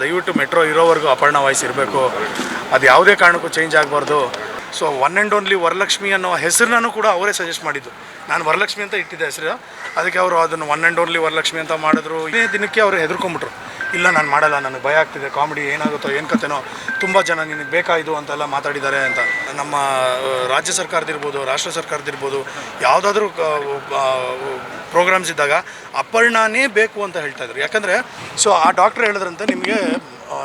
ದಯವಿಟ್ಟು ಮೆಟ್ರೋ ಇರೋವರೆಗೂ ಅಪರ್ಣ ವಾಯ್ಸ್ ಇರಬೇಕು ಅದು ಯಾವುದೇ ಕಾರಣಕ್ಕೂ ಚೇಂಜ್ ಆಗಬಾರ್ದು. So one and only Varalakshmi ಅನ್ನೋ ಹೆಸರನ್ನು ಕೂಡ ಅವರೇ ಸಜೆಸ್ಟ್ ಮಾಡಿದ್ದು. ನಾನು ವರಲಕ್ಷ್ಮಿ ಅಂತ ಇಟ್ಟಿದ್ದೆ ಹೆಸರು. ಅದಕ್ಕೆ ಅವರು ಅದನ್ನು ಒನ್ ಆ್ಯಂಡ್ ಓನ್ಲಿ ವರಲಕ್ಷ್ಮಿ ಅಂತ ಮಾಡಿದ್ರು. ಇದೇ ದಿನಕ್ಕೆ ಅವರು ಹೆದರ್ಕೊಂಬಿಟ್ರು ಇಲ್ಲ, ನಾನು ಮಾಡಲ್ಲ, ನನಗೆ ಭಯ ಆಗ್ತಿದೆ ಕಾಮಿಡಿ ಏನಾಗುತ್ತೋ, ಏನು ಕತೆನೋ, ತುಂಬ ಜನ ನಿನಗೆ ಬೇಕಾಯಿತು ಅಂತೆಲ್ಲ ಮಾತಾಡಿದ್ದಾರೆ ಅಂತ. ನಮ್ಮ ರಾಜ್ಯ ಸರ್ಕಾರದಿರ್ಬೋದು, ರಾಷ್ಟ್ರ ಸರ್ಕಾರದಿರ್ಬೋದು, ಯಾವುದಾದ್ರೂ ಪ್ರೋಗ್ರಾಮ್ಸ್ ಇದ್ದಾಗ ಅಪರ್ಣನೇ ಬೇಕು ಅಂತ ಹೇಳ್ತಾ ಇದ್ರು. ಯಾಕಂದರೆ ಸೊ ಆ ಡಾಕ್ಟ್ರ್ ಹೇಳಿದ್ರಂತೆ, ನಿಮಗೆ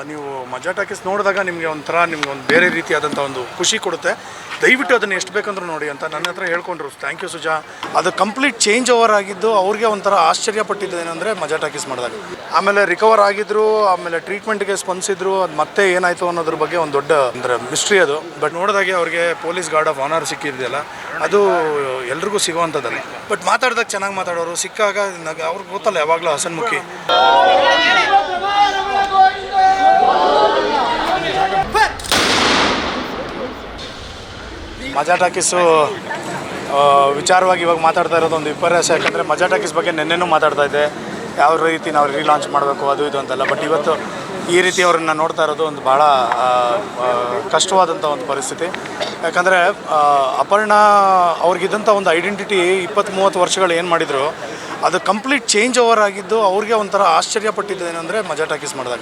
ನೀವು ಮಜಾ ಟಾಕೀಸ್ ನೋಡಿದಾಗ ನಿಮಗೆ ಒಂಥರ ನಿಮ್ಗೆ ಒಂದು ಬೇರೆ ರೀತಿಯಾದಂಥ ಒಂದು ಖುಷಿ ಕೊಡುತ್ತೆ. ದಯವಿಟ್ಟು ಅದನ್ನು ಎಷ್ಟು ಬೇಕಂದ್ರೂ ನೋಡಿ ಅಂತ ನನ್ನ ಹತ್ರ ಹೇಳ್ಕೊಂಡ್ರು. Thank you Suja. ಅದು ಕಂಪ್ಲೀಟ್ ಚೇಂಜ್ ಓವರ್ ಆಗಿದ್ದು ಅವ್ರಿಗೆ ಒಂಥರ ಆಶ್ಚರ್ಯ ಪಟ್ಟಿದ್ದೇನೆಂದರೆ ಮಜಾ ಟಾಕೀಸ್ ಮಾಡಿದಾಗ. ಆಮೇಲೆ ರಿಕವರ್ ಆಗಿದ್ರು, ಆಮೇಲೆ ಟ್ರೀಟ್ಮೆಂಟ್ಗೆ ಸ್ಪಂದಿಸಿದ್ರು, ಅದು ಮತ್ತೆ ಏನಾಯಿತು ಅನ್ನೋದ್ರ ಬಗ್ಗೆ ಒಂದು ದೊಡ್ಡ ಅಂದರೆ ಮಿಸ್ಟ್ರಿ ಅದು. ಬಟ್ ನೋಡಿದಾಗೆ ಅವ್ರಿಗೆ ಪೊಲೀಸ್ ಗಾರ್ಡ್ ಆಫ್ ಆನರ್ ಸಿಕ್ಕಿದೆಯಲ್ಲ, ಅದು ಎಲ್ರಿಗೂ ಸಿಗುವಂಥದ್ದಲ್ಲ. ಬಟ್ ಮಾತಾಡಿದಾಗ ಚೆನ್ನಾಗಿ ಮಾತಾಡೋರು, ಸಿಕ್ಕಾಗ ಅವ್ರಿಗೆ ಗೊತ್ತಲ್ಲ ಯಾವಾಗಲೂ ಹಸನ್ಮುಖಿ. ಮಜಾ ಟಾಕೀಸು ವಿಚಾರವಾಗಿ ಇವಾಗ ಮಾತಾಡ್ತಾ ಇರೋದು ಒಂದು ವಿಪರ್ಯಾಸ. ಯಾಕಂದರೆ ಮಜಾ ಟಾಕೀಸ್ ಬಗ್ಗೆ ನಿನ್ನೆನೂ ಮಾತಾಡ್ತಾ ಇದ್ದೆ. ಯಾವ ರೀತಿ ನಾವು ರೀಲಾಂಚ್ ಮಾಡಬೇಕು, ಅದು ಇದು ಅಂತೆಲ್ಲ. ಬಟ್ ಇವತ್ತು ಈ ರೀತಿ ಅವ್ರನ್ನ ನೋಡ್ತಾ ಇರೋದು ಒಂದು ಭಾಳ ಕಷ್ಟವಾದಂಥ ಒಂದು ಪರಿಸ್ಥಿತಿ. ಯಾಕಂದರೆ ಅಪರ್ಣ ಅವ್ರಿಗಿದ್ದಂಥ ಒಂದು ಐಡೆಂಟಿಟಿ ಇಪ್ಪತ್ತು ಮೂವತ್ತು ವರ್ಷಗಳು ಏನು ಮಾಡಿದ್ರು, ಅದು ಕಂಪ್ಲೀಟ್ ಚೇಂಜ್ ಓವರ್ ಆಗಿದ್ದು ಅವ್ರಿಗೆ ಒಂಥರ ಆಶ್ಚರ್ಯ ಪಟ್ಟಿದ್ದೇನೆಂದರೆ ಮಜಾ ಟಾಕೀಸ್ ಮಾಡಿದಾಗ.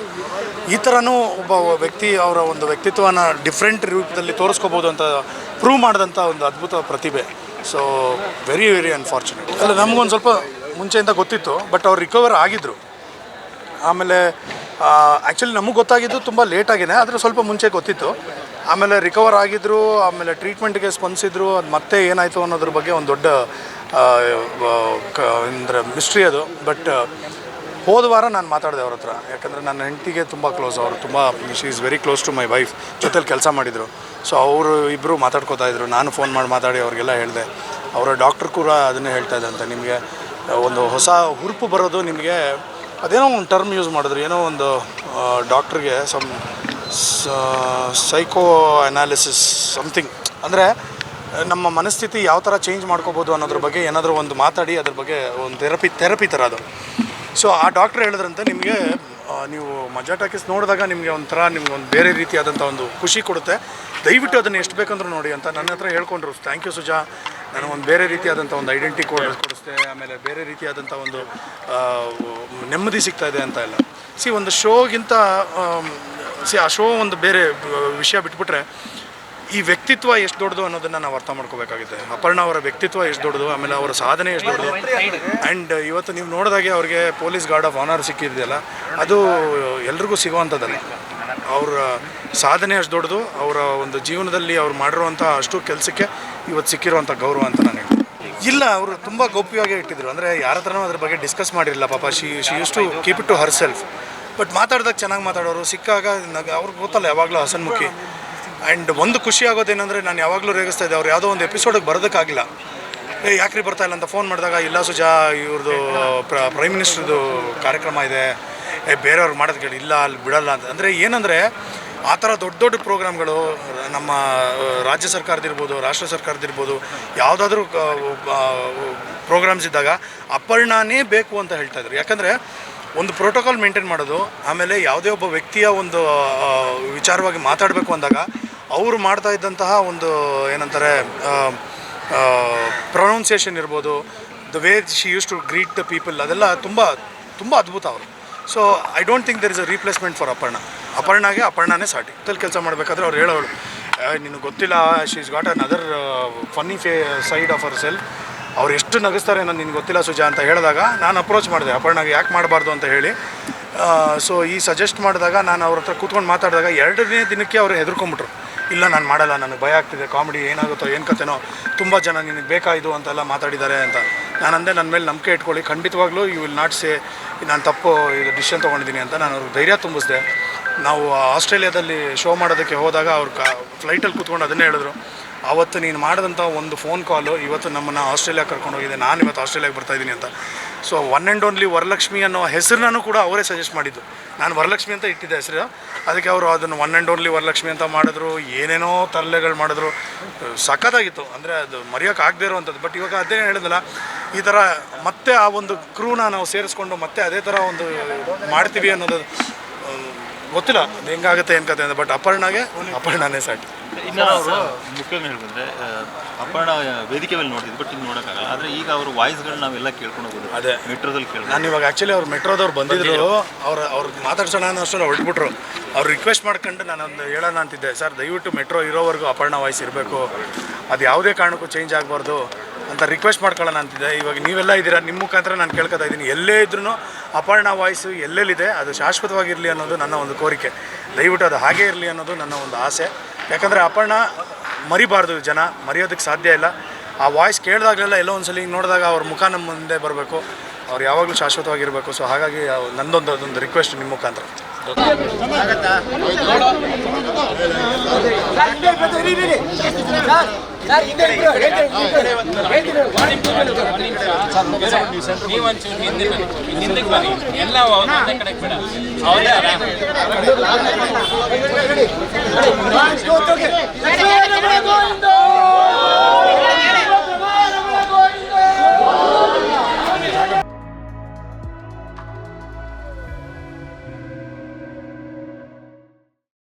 ಈ ಥರನೂ ಒಬ್ಬ ವ್ಯಕ್ತಿ ಅವರ ಒಂದು ವ್ಯಕ್ತಿತ್ವನ ಡಿಫ್ರೆಂಟ್ ರೂಪದಲ್ಲಿ ತೋರಿಸ್ಕೋಬೋದು ಅಂತ ಪ್ರೂವ್ ಮಾಡಿದಂಥ ಒಂದು ಅದ್ಭುತ ಪ್ರತಿಭೆ. ಸೊ ವೆರಿ ವೆರಿ ಅನ್ಫಾರ್ಚುನೇಟ್ ಅಲ್ಲ, ನಮಗೊಂದು ಸ್ವಲ್ಪ ಮುಂಚೆಯಿಂದ ಗೊತ್ತಿತ್ತು ಬಟ್ ಅವ್ರು ರಿಕವರ್ ಆಗಿದ್ದರು ಆಮೇಲೆ ಆ್ಯಕ್ಚುಲಿ ನಮಗೆ ಗೊತ್ತಾಗಿದ್ದು ತುಂಬ ಲೇಟಾಗೇನೆ ಆದರೆ ಸ್ವಲ್ಪ ಮುಂಚೆ ಗೊತ್ತಿತ್ತು. ಆಮೇಲೆ ರಿಕವರ್ ಆಗಿದ್ದರು ಆಮೇಲೆ ಟ್ರೀಟ್ಮೆಂಟ್ಗೆ ಸ್ಪಂದಿಸಿದ್ರು, ಅದು ಮತ್ತೆ ಏನಾಯಿತು ಅನ್ನೋದ್ರ ಬಗ್ಗೆ ಒಂದು ದೊಡ್ಡ ಅಂದರೆ ಮಿಸ್ಟ್ರಿ ಅದು. ಬಟ್ ಹೋದ ವಾರ ನಾನು ಮಾತಾಡಿದೆ ಅವ್ರ ಹತ್ರ. ಯಾಕಂದರೆ ನನ್ನ ಹೆಂಡತಿಗೆ ತುಂಬ ಕ್ಲೋಸ್ ಅವರು ತುಂಬ she is very close to my wife ಜೊತೆಲಿ ಕೆಲಸ ಮಾಡಿದರು. ಸೊ ಅವರು ಇಬ್ಬರು ಮಾತಾಡ್ಕೋತಾ ಇದ್ರು. ನಾನು ಫೋನ್ ಮಾಡಿ, ಮಾತಾಡಿ ಅವ್ರಿಗೆಲ್ಲ ಹೇಳಿದೆ. ಅವರ ಡಾಕ್ಟ್ರ್ ಕೂಡ ಅದನ್ನೇ ಹೇಳ್ತಾ ಇದ್ದಂತೆ ನಿಮಗೆ ಒಂದು ಹೊಸ ಹುರುಪು ಬರೋದು ನಿಮಗೆ ಅದೇನೋ ಒಂದು ಟರ್ಮ್ ಯೂಸ್ ಮಾಡಿದ್ರು. ಏನೋ ಒಂದು ಡಾಕ್ಟ್ರಿಗೆ ಸಮ್ ಸೈಕೋ ಅನಾಲಿಸಿಸ್ ಸಮಥಿಂಗ್ ಅಂದರೆ, ನಮ್ಮ ಮನಸ್ಥಿತಿ ಯಾವ ಥರ ಚೇಂಜ್ ಮಾಡ್ಕೋಬೋದು ಅನ್ನೋದ್ರ ಬಗ್ಗೆ ಏನಾದರೂ ಒಂದು ಮಾತಾಡಿ, ಅದ್ರ ಬಗ್ಗೆ ಒಂದು ಥೆರಪಿ ಥೆರಪಿ ಥರ ಅದು. ಸೊ ಆ ಡಾಕ್ಟ್ರ್ ಹೇಳಿದ್ರಂತೆ, ನಿಮಗೆ ನೀವು ಮಜಾ ಟಾಕೀಸ್ ನೋಡಿದಾಗ ನಿಮಗೆ ಒಂಥರ ನಿಮ್ಗೆ ಒಂದು ಬೇರೆ ರೀತಿಯಾದಂಥ ಒಂದು ಖುಷಿ ಕೊಡುತ್ತೆ. ದಯವಿಟ್ಟು ಅದನ್ನು ಎಷ್ಟು ಬೇಕಂದ್ರೂ ನೋಡಿ ಅಂತ ನನ್ನ ಹತ್ರ ಹೇಳ್ಕೊಂಡ್ರು. Thank you Suja. ನನಗೊಂದು ಬೇರೆ ರೀತಿಯಾದಂಥ ಒಂದು ಐಡೆಂಟಿ ಕೋಡ್ ಕೊಡಿಸ್ತೆ ಆಮೇಲೆ ಬೇರೆ ರೀತಿಯಾದಂಥ ಒಂದು ನೆಮ್ಮದಿ ಸಿಗ್ತಾ ಇದೆ ಅಂತ ಎಲ್ಲ ಸಿ ಒಂದು ಶೋಗಿಂತ ಸಿ ಆ ಶೋ ಒಂದು ಬೇರೆ ವಿಷಯ ಬಿಟ್ಬಿಟ್ರೆ, ಈ ವ್ಯಕ್ತಿತ್ವ ಎಷ್ಟು ದೊಡ್ಡದು ಅನ್ನೋದನ್ನು ನಾವು ಅರ್ಥ ಮಾಡ್ಕೋಬೇಕಾಗಿದೆ ಅಪರ್ಣ ಅವರ ವ್ಯಕ್ತಿತ್ವ ಎಷ್ಟು ದೊಡ್ಡದು, ಆಮೇಲೆ ಅವರ ಸಾಧನೆ ಎಷ್ಟು ದೊಡ್ಡದು. ಆ್ಯಂಡ್ ಇವತ್ತು ನೀವು ನೋಡಿದಾಗೆ ಅವ್ರಿಗೆ ಪೊಲೀಸ್ ಗಾರ್ಡ್ ಆಫ್ ಆನರ್ ಸಿಕ್ಕಿದೆಯಲ್ಲ, ಅದು ಎಲ್ರಿಗೂ ಸಿಗುವಂಥದ್ದಲ್ಲ. ಅವರ ಸಾಧನೆ ಅಷ್ಟು ದೊಡ್ಡದು, ಅವರ ಒಂದು ಜೀವನದಲ್ಲಿ ಅವ್ರು ಮಾಡಿರುವಂಥ ಅಷ್ಟು ಕೆಲಸಕ್ಕೆ ಇವತ್ತು ಸಿಕ್ಕಿರುವಂಥ ಗೌರವ ಅಂತ ನಾನು ಹೇಳ್ತೀನಿ. ಇಲ್ಲ, ಅವರು ತುಂಬ ಗೌಪ್ಯವಾಗಿ ಇಟ್ಟಿದ್ರು. ಅಂದರೆ ಯಾರ ಹತ್ರನೂ ಅದ್ರ ಬಗ್ಗೆ ಡಿಸ್ಕಸ್ ಮಾಡಿರಲಿಲ್ಲ. ಪಾಪ she she used to keep it to herself but ಮಾತಾಡಿದಾಗ ಚೆನ್ನಾಗಿ ಮಾತಾಡೋರು. ಸಿಕ್ಕಾಗ ನಗ, ಅವ್ರಿಗೆ ಗೊತ್ತಲ್ಲ ಯಾವಾಗಲೂ ಹಸನ್ಮುಖಿ ಆ್ಯಂಡ್ ಒಂದು ಖುಷಿ ಆಗೋದೇನೆಂದರೆ ನಾನು ಯಾವಾಗಲೂ ರೇಗಿಸ್ತಾ ಇದ್ದೆ. ಅವ್ರು ಯಾವುದೋ ಒಂದು ಎಪಿಸೋಡಿಗೆ ಬರೋದಕ್ಕಾಗಿಲ್ಲ. ಏ, ಯಾಕ್ರಿ ಬರ್ತಾ ಇಲ್ಲ ಅಂತ ಫೋನ್ ಮಾಡಿದಾಗ, ಇಲ್ಲ ಸುಜಾ ಇವ್ರದ್ದು ಪ್ರ ಪ್ರೈಮ್ ಮಿನಿಸ್ಟ್ರದ್ದು ಕಾರ್ಯಕ್ರಮ ಇದೆ. ಏ, ಬೇರೆಯವ್ರು ಮಾಡೋದು ಕೇಳಿ, ಇಲ್ಲ, ಅಲ್ಲಿ ಬಿಡಲ್ಲ ಅಂತ. ಅಂದರೆ ಏನಂದರೆ, ಆ ಥರ ದೊಡ್ಡ ದೊಡ್ಡ ಪ್ರೋಗ್ರಾಮ್ಗಳು, ನಮ್ಮ ರಾಜ್ಯ ಸರ್ಕಾರದಿರ್ಬೋದು, ರಾಷ್ಟ್ರ ಸರ್ಕಾರದಿರ್ಬೋದು, ಯಾವುದಾದ್ರೂ ಪ್ರೋಗ್ರಾಮ್ಸ್ ಇದ್ದಾಗ ಅಪರ್ಣನೇ ಬೇಕು ಅಂತ ಹೇಳ್ತಾ ಇದ್ರು. ಯಾಕಂದರೆ, ಒಂದು ಪ್ರೋಟೋಕಾಲ್ ಮೇಂಟೈನ್ ಮಾಡೋದು, ಆಮೇಲೆ ಯಾವುದೇ ಒಬ್ಬ ವ್ಯಕ್ತಿಯ ಒಂದು ವಿಚಾರವಾಗಿ ಮಾತಾಡಬೇಕು ಅಂದಾಗ, ಅವರು ಮಾಡ್ತಾ ಇದ್ದಂತಹ ಒಂದು, ಏನಂತಾರೆ ಪ್ರೊನೌನ್ಸಿಯೇಷನ್ ಇರ್ಬೋದು, the way she used to greet the people, ಅದೆಲ್ಲ ತುಂಬ ತುಂಬ ಅದ್ಭುತ ಅವರು. So I don't think there is a replacement for Aparna ಅಪರ್ಣಾಗೆ ಅಪರ್ಣನೇ ಸಾಟಿ. ಅಲ್ಲಿ ಕೆಲಸ ಮಾಡಬೇಕಾದ್ರೆ ಅವ್ರು ಹೇಳೋಳು ನಿನಗೆ ಗೊತ್ತಿಲ್ಲ she is got another funny fee side of hour cell ಅವ್ರು ಎಷ್ಟು ನಗಿಸ್ತಾರೆ ನಾನು ನಿನ್ಗೆ ಗೊತ್ತಿಲ್ಲ ಸುಜಾ ಅಂತ ಹೇಳಿದಾಗ ನಾನು ಅಪ್ರೋಚ್ ಮಾಡಿದೆ. ಅಪರ್ಣಾಗೆ ಯಾಕೆ ಮಾಡಬಾರ್ದು ಅಂತ ಹೇಳಿ. ಸೊ ಈ ಸಜೆಸ್ಟ್ ಮಾಡಿದಾಗ ನಾನು ಅವ್ರ ಹತ್ರ ಕೂತ್ಕೊಂಡು ಮಾತಾಡಿದಾಗ ಎರಡನೇ ದಿನಕ್ಕೆ ಅವರು ಹೆದರ್ಕೊಂಬಿಟ್ರು. ಇಲ್ಲ, ನಾನು ಮಾಡಲ್ಲ, ನನಗೆ ಭಯ ಆಗ್ತಿದೆ ಕಾಮಿಡಿ ಏನಾಗುತ್ತೋ, ಏನು ಕತೆನೋ, ತುಂಬ ಜನ ನಿನಗೆ ಬೇಕಾಯಿತು ಅಂತೆಲ್ಲ ಮಾತಾಡಿದ್ದಾರೆ ಅಂತ. ನಾನು ಅಂದೆ ನನ್ನ ಮೇಲೆ ನಂಬಿಕೆ ಇಟ್ಕೊಳ್ಳಿ. ಖಂಡಿತವಾಗ್ಲೂ ಯು ವಿಲ್ ನಾಟ್ ಸೇ ನಾನು ತಪ್ಪು ಇದು ಡಿಸಿಷನ್ ತೊಗೊಂಡಿದ್ದೀನಿ ಅಂತ ನಾನು ಅವ್ರಿಗೆ ಧೈರ್ಯ ತುಂಬಿಸಿದೆ. ನಾವು ಆಸ್ಟ್ರೇಲಿಯಾದಲ್ಲಿ ಶೋ ಮಾಡೋದಕ್ಕೆ ಹೋದಾಗ ಅವ್ರು ಕ ಫ್ಲೈಟಲ್ಲಿ ಕೂತ್ಕೊಂಡು ಅದನ್ನೇ ಹೇಳಿದ್ರು. ಆವತ್ತು ನೀನು ಮಾಡಿದಂಥ ಒಂದು ಫೋನ್ ಕಾಲು ಇವತ್ತು ನಮ್ಮನ್ನು ಆಸ್ಟ್ರೇಲಿಯಾ ಕರ್ಕೊಂಡು ಹೋಗಿದೆ. ನಾನು ಇವತ್ತು ಆಸ್ಟ್ರೇಲಿಯಾಗೆ ಬರ್ತಾಯಿದ್ದೀನಿ ಅಂತ. So one and only Varalakshmi ಅನ್ನೋ ಹೆಸರನ್ನು ಕೂಡ ಅವರೇ ಸಜೆಸ್ಟ್ ಮಾಡಿದ್ದು. ನಾನು ವರಲಕ್ಷ್ಮಿ ಅಂತ ಇಟ್ಟಿದ್ದೆ ಹೆಸರು. ಅದಕ್ಕೆ ಅವರು ಅದನ್ನು ಒನ್ ಆ್ಯಂಡ್ ಓನ್ಲಿ ವರಲಕ್ಷ್ಮಿ ಅಂತ ಮಾಡಿದ್ರು. ಏನೇನೋ ತರಲೆಗಳು ಮಾಡಿದ್ರು. ಸಖತ್ತಾಗಿತ್ತು. ಅಂದರೆ ಅದು ಮರೆಯೋಕೆ ಆಗದೇ ಇರುವಂಥದ್ದು. ಬಟ್ ಇವಾಗ ಅದೇ ಹೇಳಿದಲ್ಲ ಈ ಥರ ಮತ್ತೆ ಆ ಒಂದು ಕ್ರೂನ ನಾವು ಸೇರಿಸ್ಕೊಂಡು ಮತ್ತೆ ಅದೇ ಥರ ಒಂದು ಮಾಡ್ತೀವಿ ಅನ್ನೋದು ಗೊತ್ತಿಲ್ಲ ಅದು ಹೆಂಗಾಗುತ್ತೆ ಏನು ಕತೆ ಅಂತ ಬಟ್ ಅಪರ್ಣಾಗೆ ಅಪರ್ಣಾನೇ ಸಾಟಿ ಇನ್ನು ಅವರು ಮುಖ್ಯವಾಗಿ ಹೇಳಿದ್ರೆ ಅಪರ್ಣ ವೇದಿಕೆ ಮೇಲೆ ನೋಡಿದ್ವಿ ಬಟ್ ಇನ್ನು ನೋಡೋಕ್ಕಾಗಲ್ಲ. ಆದರೆ ಈಗ ಅವ್ರ ವಾಯ್ಸ್ಗಳು ನಾವೆಲ್ಲ ಕೇಳ್ಕೊಂಡು ಹೋಗೋದು ಅದೇ. ಮೆಟ್ರೋದಲ್ಲಿ ಕೇಳಿ ನಾನು ಇವಾಗ ಆ್ಯಕ್ಚುಲಿ ಅವ್ರು ಮೆಟ್ರೋದವ್ರು ಬಂದಿದ್ರು ಅವ್ರು ಅವ್ರಿಗೆ ಮಾತಾಡ್ಸೋಣ ಅನ್ನೋಷ್ಟು ಹೊರಟ್ಬಿಟ್ರು. ಅವ್ರು ರಿಕ್ವೆಸ್ಟ್ ಮಾಡ್ಕೊಂಡು ನಾನು ಒಂದು ಹೇಳೋಣ ಅಂತಿದ್ದೆ ಸರ್ ದಯವಿಟ್ಟು ಮೆಟ್ರೋ ಇರೋವರೆಗೂ ಅಪರ್ಣ ವಾಯ್ಸ್ ಇರಬೇಕು. ಅದು ಯಾವುದೇ ಕಾರಣಕ್ಕೂ ಚೇಂಜ್ ಆಗಬಾರ್ದು ಅಂತ ರಿಕ್ವೆಸ್ಟ್ ಮಾಡ್ಕೊಳ್ಳೋಣ ಅಂತಿದ್ದೆ. ಇವಾಗ ನೀವೆಲ್ಲ ಇದ್ದೀರಾ ನಿಮ್ಮ ಮುಖಾಂತರ ನಾನು ಕೇಳ್ಕೊತಾ ಇದ್ದೀನಿ. ಎಲ್ಲೇ ಇದ್ರೂ ಅಪರ್ಣ ವಾಯ್ಸು ಎಲ್ಲೆಲ್ಲಿದೆ ಅದು ಶಾಶ್ವತವಾಗಿರಲಿ ಅನ್ನೋದು ನನ್ನ ಒಂದು ಕೋರಿಕೆ. ದಯವಿಟ್ಟು ಅದು ಹಾಗೇ ಇರಲಿ ಅನ್ನೋದು ನನ್ನ ಒಂದು ಆಸೆ. ಯಾಕಂದರೆ ಅಪರ್ಣ ಮರಿಬಾರ್ದು ಜನ ಮರೆಯೋದಕ್ಕೆ ಸಾಧ್ಯ ಇಲ್ಲ. ಆ ವಾಯ್ಸ್ ಕೇಳಿದಾಗಲೆಲ್ಲ ಎಲ್ಲೋ ಒಂದು ಸಲ ಹಿಂಗೆ ನೋಡಿದಾಗ ಅವ್ರ ಮುಖ ನಮ್ಮ ಮುಂದೆ ಬರಬೇಕು. ಅವ್ರು ಯಾವಾಗಲೂ ಶಾಶ್ವತವಾಗಿರಬೇಕು. ಸೊ ಹಾಗಾಗಿ ನಂದೊಂದು ಅದೊಂದು ರಿಕ್ವೆಸ್ಟ್ ನಿಮ್ಮ ಮುಖಾಂತರ. ನೀವಂಚೂರು ಹಿಂದೆ ಹಿಂದಕ್ಕೆ ಬನ್ನಿ. ಎಲ್ಲ ಒಂದೇ ಕಡೆ ಬೇಡ ಅವರೇ ಅಲ್ಲ.